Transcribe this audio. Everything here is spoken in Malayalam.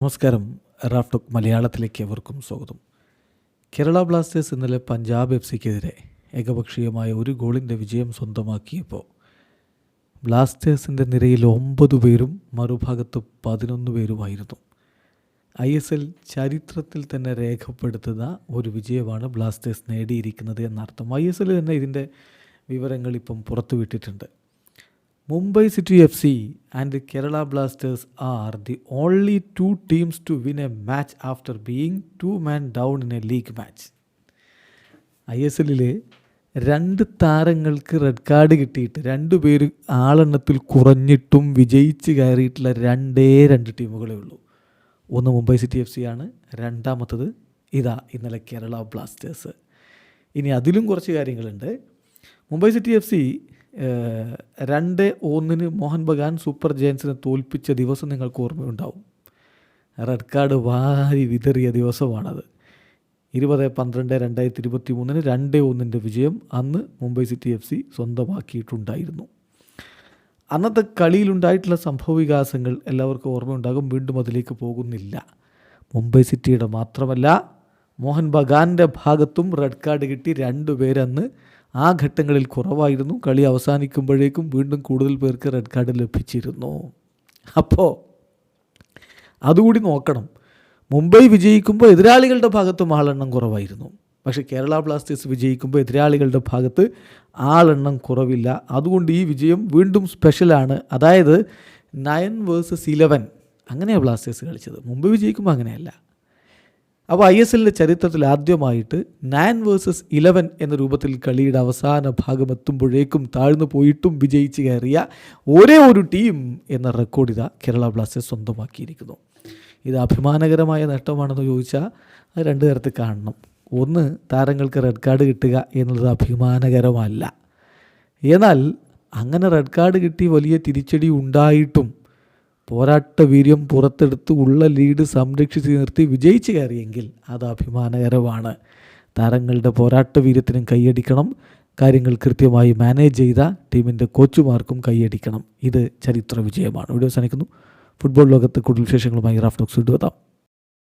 നമസ്കാരം. റാഫ്ടോക്ക് മലയാളത്തിലേക്ക് എവർക്കും സ്വാഗതം. കേരള ബ്ലാസ്റ്റേഴ്സ് ഇന്നലെ പഞ്ചാബ് എഫ് സിക്കെതിരെ ഏകപക്ഷീയമായ ഒരു ഗോളിന്റെ വിജയം സ്വന്തമാക്കിയപ്പോൾ ബ്ലാസ്റ്റേഴ്സിന്റെ നിരയിൽ ഒമ്പത് പേരും മറുഭാഗത്ത് പതിനൊന്ന് പേരുമായിരുന്നു. ഐ എസ് എൽ ചരിത്രത്തിൽ തന്നെ രേഖപ്പെടുത്തുന്ന ഒരു വിജയമാണ് ബ്ലാസ്റ്റേഴ്സ് നേടിയിരിക്കുന്നത് എന്നർത്ഥം. ഐ എസ് എൽ തന്നെ ഇതിന്റെ വിവരങ്ങൾ ഇപ്പം പുറത്തുവിട്ടിട്ടുണ്ട്. City F C and Kerala Blasters are the only two teams to win a match after being two man down in a league match I S എല്ലിലെ രണ്ട് താരങ്ങൾക്ക് റെഡ് കാർഡ് കിട്ടിയിട്ട് രണ്ട് പേര് ആളെണ്ണത്തിൽ കുറഞ്ഞിട്ടും വിജയിച്ച് കയറിയിട്ടുള്ള രണ്ടേ രണ്ട് ടീമുകളേ ഉള്ളൂ. ഒന്ന് മുംബൈ സിറ്റി എഫ് സി ആണ് രണ്ടാമത്തത് ഇതാ ഇന്നലെ കേരള ബ്ലാസ്റ്റേഴ്സ് ഇനി അതിലും കുറച്ച് കാര്യങ്ങളുണ്ട്. മുംബൈ സിറ്റി എഫ് സി രണ്ട് ഒന്നിന് മോഹൻ ബഗാൻ സൂപ്പർ ജയൻസിനെ തോൽപ്പിച്ച ദിവസം നിങ്ങൾക്ക് ഓർമ്മയുണ്ടാവും. റെഡ് കാർഡ് വാരി വിതറിയ ദിവസമാണത്. ഇരുപത് പന്ത്രണ്ട് രണ്ടായിരത്തി ഇരുപത്തി മൂന്നിന് രണ്ട് ഒന്നിന്റെ വിജയം അന്ന് മുംബൈ സിറ്റി എഫ് സി സ്വന്തമാക്കിയിട്ടുണ്ടായിരുന്നു. അന്നത്തെ കളിയിലുണ്ടായിട്ടുള്ള സംഭവവികാസങ്ങൾ എല്ലാവർക്കും ഓർമ്മയുണ്ടാകും. വീണ്ടും അതിലേക്ക് പോകുന്നില്ല. മുംബൈ സിറ്റിയുടെ മാത്രമല്ല മോഹൻ ബഗാന്റെ ഭാഗത്തും റെഡ് കാർഡ് കിട്ടി രണ്ട് പേരന്ന് ആ ഘട്ടങ്ങളിൽ കുറവായിരുന്നു. കളി അവസാനിക്കുമ്പോഴേക്കും വീണ്ടും കൂടുതൽ പേർക്ക് റെഡ് കാർഡ് ലഭിച്ചിരുന്നു. അപ്പോൾ അതുകൂടി നോക്കണം. മുംബൈ വിജയിക്കുമ്പോൾ എതിരാളികളുടെ ഭാഗത്തും ആളെണ്ണം കുറവായിരുന്നു. പക്ഷേ കേരള ബ്ലാസ്റ്റേഴ്സ് വിജയിക്കുമ്പോൾ എതിരാളികളുടെ ഭാഗത്ത് ആളെണ്ണം കുറവില്ല. അതുകൊണ്ട് ഈ വിജയം വീണ്ടും സ്പെഷ്യലാണ് അതായത് നയൻ വേഴ്സസ് ഇലവൻ അങ്ങനെയാണ് ബ്ലാസ്റ്റേഴ്സ് കളിച്ചത്. മുംബൈ വിജയിക്കുമ്പോൾ അങ്ങനെയല്ല. അപ്പോൾ ഐ എസ് എല്ലിന്റെ ചരിത്രത്തിൽ ആദ്യമായിട്ട് നയൻ വേഴ്സസ് ഇലവൻ എന്ന രൂപത്തിൽ കളിയുടെ അവസാന ഭാഗം എത്തുമ്പോഴേക്കും താഴ്ന്നു പോയിട്ടും വിജയിച്ച് കയറിയ ഒരേ ഒരു ടീം എന്ന റെക്കോർഡ് ഇതാ കേരള ബ്ലാസ്റ്റേഴ്സ് സ്വന്തമാക്കിയിരിക്കുന്നു. ഇത് അഭിമാനകരമായ നേട്ടമാണെന്ന് ചോദിച്ചാൽ അത് രണ്ട് തരത്തിൽ കാണണം. ഒന്ന് താരങ്ങൾക്ക് റെഡ് കാർഡ് കിട്ടുക എന്നുള്ളത് അഭിമാനകരമല്ല. എന്നാൽ അങ്ങനെ റെഡ് കാർഡ് കിട്ടി വലിയ തിരിച്ചടി ഉണ്ടായിട്ടും പോരാട്ട വീര്യം പുറത്തെടുത്ത് ഉള്ള ലീഡ് സംരക്ഷിച്ച് നിർത്തി വിജയിച്ചു കയറിയെങ്കിൽ അത് അഭിമാനകരമാണ്. താരങ്ങളുടെ പോരാട്ട വീര്യത്തിനും കൈയടിക്കണം. കാര്യങ്ങൾ കൃത്യമായി മാനേജ് ചെയ്ത ടീമിന്റെ കോച്ചുമാർക്കും കൈയടിക്കണം. ഇത് ചരിത്ര വിജയമാണ്. വീഡിയോ അവസാനിക്കുന്നു. ഫുട്ബോൾ ലോകത്ത് കൂടുതൽ വിശേഷങ്ങളുമായി റാഫ്റ്റോക്സ് വീണ്ടും